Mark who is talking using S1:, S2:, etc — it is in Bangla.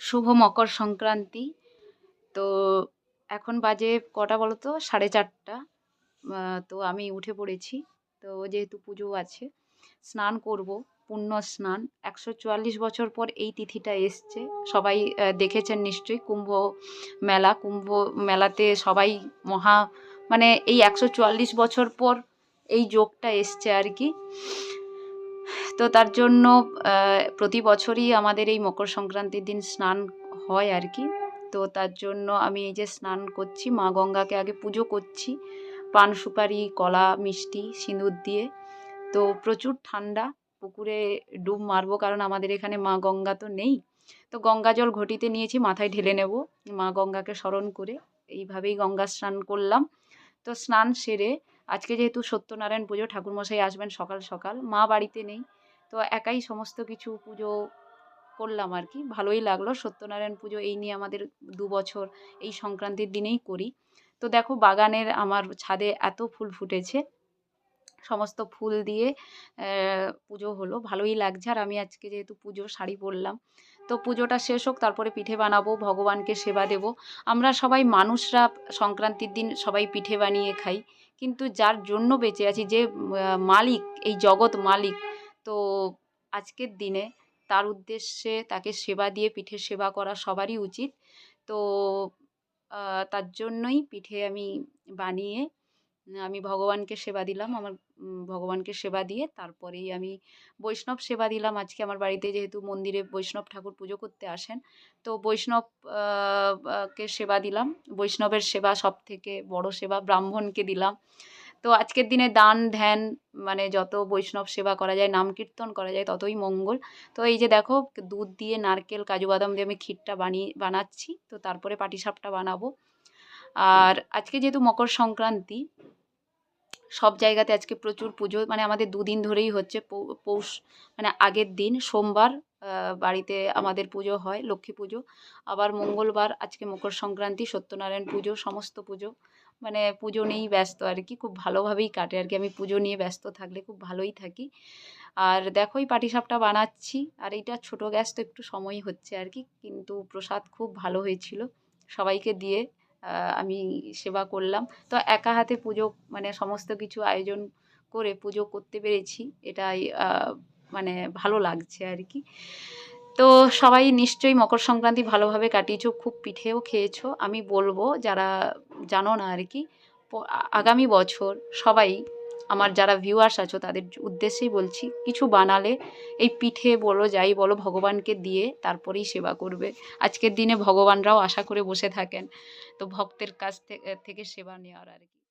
S1: শুভ মকর সংক্রান্তি। তো এখন বাজে কটা বলো তো সাড়ে চারটা। তো আমি উঠে পড়েছি। তো যেহেতু পুজো আছে, স্নান করব পুণ্য স্নান। একশো চুয়াল্লিশ বছর পর এই তিথিটা এসছে। সবাই দেখেছেন নিশ্চয়ই কুম্ভ মেলা। কুম্ভ মেলাতে সবাই মহা মানে এই একশো চুয়াল্লিশ বছর পর এই যোগটা এসছে আর কি। তো তার জন্য প্রতি বছরই আমাদের এই মকর সংক্রান্তির দিন স্নান হয় আর কি। তো তার জন্য আমি এই যে স্নান করছি, মা গঙ্গাকে আগে পুজো করছি, পান, সুপারি, কলা, মিষ্টি, সিঁদুর দিয়ে। তো প্রচুর ঠান্ডা, পুকুরে ডুব মারবো কারণ আমাদের এখানে মা গঙ্গা তো নেই। তো গঙ্গা জল ঘটিতে নিয়েছি, মাথায় ঢেলে নেব। মা গঙ্গাকে স্মরণ করে এইভাবেই গঙ্গা স্নান করলাম। তো স্নান সেরে আজকে যেহেতু সত্যনারায়ণ পুজো ঠাকুরমশাই আসবেন সকাল সকাল, মা বাড়িতে নেই, তো একাই সমস্ত কিছু পুজো করলাম আর কি। ভালোই লাগল সত্যনারায়ণ পুজো এই নিয়ে আমাদের দু বছর এই সংক্রান্তির দিনেই করি। তো দেখো বাগানের আমার ছাদে এত ফুল ফুটেছে, সমস্ত ফুল দিয়ে পুজো হলো, ভালোই লাগছে। আর আমি আজকে যেহেতু পুজো শাড়ি পরলাম তো পুজোটা শেষ হোক, তারপরে পিঠে বানাবো, ভগবানকে সেবা দেব। আমরা সবাই মানুষরা সংক্রান্তির দিন সবাই পিঠে বানিয়ে খাই। কিন্তু যার জন্য বেঁচে আছি, যে মালিক, এই জগৎ মালিক, তো আজকের দিনে তার উদ্দেশ্যে তাকে সেবা দিয়ে পিঠে সেবা করা সবারই উচিত। তো তার জন্যই পিঠে আমি বানিয়ে আমি ভগবানকে সেবা দিলাম। আমার ভগবানকে সেবা দিয়ে তারপরেই আমি বৈষ্ণব সেবা দিলাম। আজকে আমার বাড়িতে যেহেতু মন্দিরে বৈষ্ণব ঠাকুর পুজো করতে আসেন, তো বৈষ্ণব কে সেবা দিলাম। বৈষ্ণবের সেবা সব থেকে বড় সেবা, ব্রাহ্মণকে দিলাম। তো আজকের দিনে দান, ধ্যান মানে যত বৈষ্ণব সেবা করা যায়, নাম কীর্তন করা যায়, ততই মঙ্গল। তো এই যে দেখো, দুধ দিয়ে নারকেল, কাজু বাদাম দিয়ে আমি ক্ষীরটা বানিয়ে, বানাচ্ছি। তো তারপরে পাটিসাপটা বানাবো। আর আজকে যেহেতু মকর সংক্রান্তি, সব জায়গাতে আজকে প্রচুর পুজো মানে আমাদের দুদিন ধরেই হচ্ছে পৌষ মানে আগের দিন সোমবার বাড়িতে আমাদের পুজো হয়, লক্ষ্মী পুজো। আবার মঙ্গলবার আজকে মকর সংক্রান্তি, সত্যনারায়ণ পুজো, সমস্ত পুজো। মানে পুজো নিয়েই ব্যস্ত আর কি, খুব ভালোভাবেই কাটে আর কি। আমি পুজো নিয়ে ব্যস্ত থাকলে খুব ভালোই থাকি। আর দেখো, এই পাটিসাপটা বানাচ্ছি, আর এইটা ছোটো গ্যাস তো একটু সময় হচ্ছে আর কি, কিন্তু প্রসাদ খুব ভালো হয়েছিল। সবাইকে দিয়ে আমি সেবা করলাম। তো একা হাতে পুজো মানে সমস্ত কিছু আয়োজন করে পুজো করতে পেরেছি। এটাই মানে ভালো লাগছে আর কি। তো সবাই নিশ্চয়ই মকর সংক্রান্তি ভালোভাবে কাটিয়েছ, খুব পিঠেও খেয়েছো। আমি বলব, যারা জানো না আর কি আগামী বছর সবাই আমার যারা ভিউয়ার্স আছো, তাদের উদ্দেশ্যেই বলছি, কিছু বানালে এই পিঠে বলো, যাই বলো, ভগবানকে দিয়ে তারপরেই সেবা করবে। আজকের দিনে ভগবানরাও আশা করে বসে থাকেন। তো ভক্তের কাছ থেকে সেবা নেওয়ার আর কি।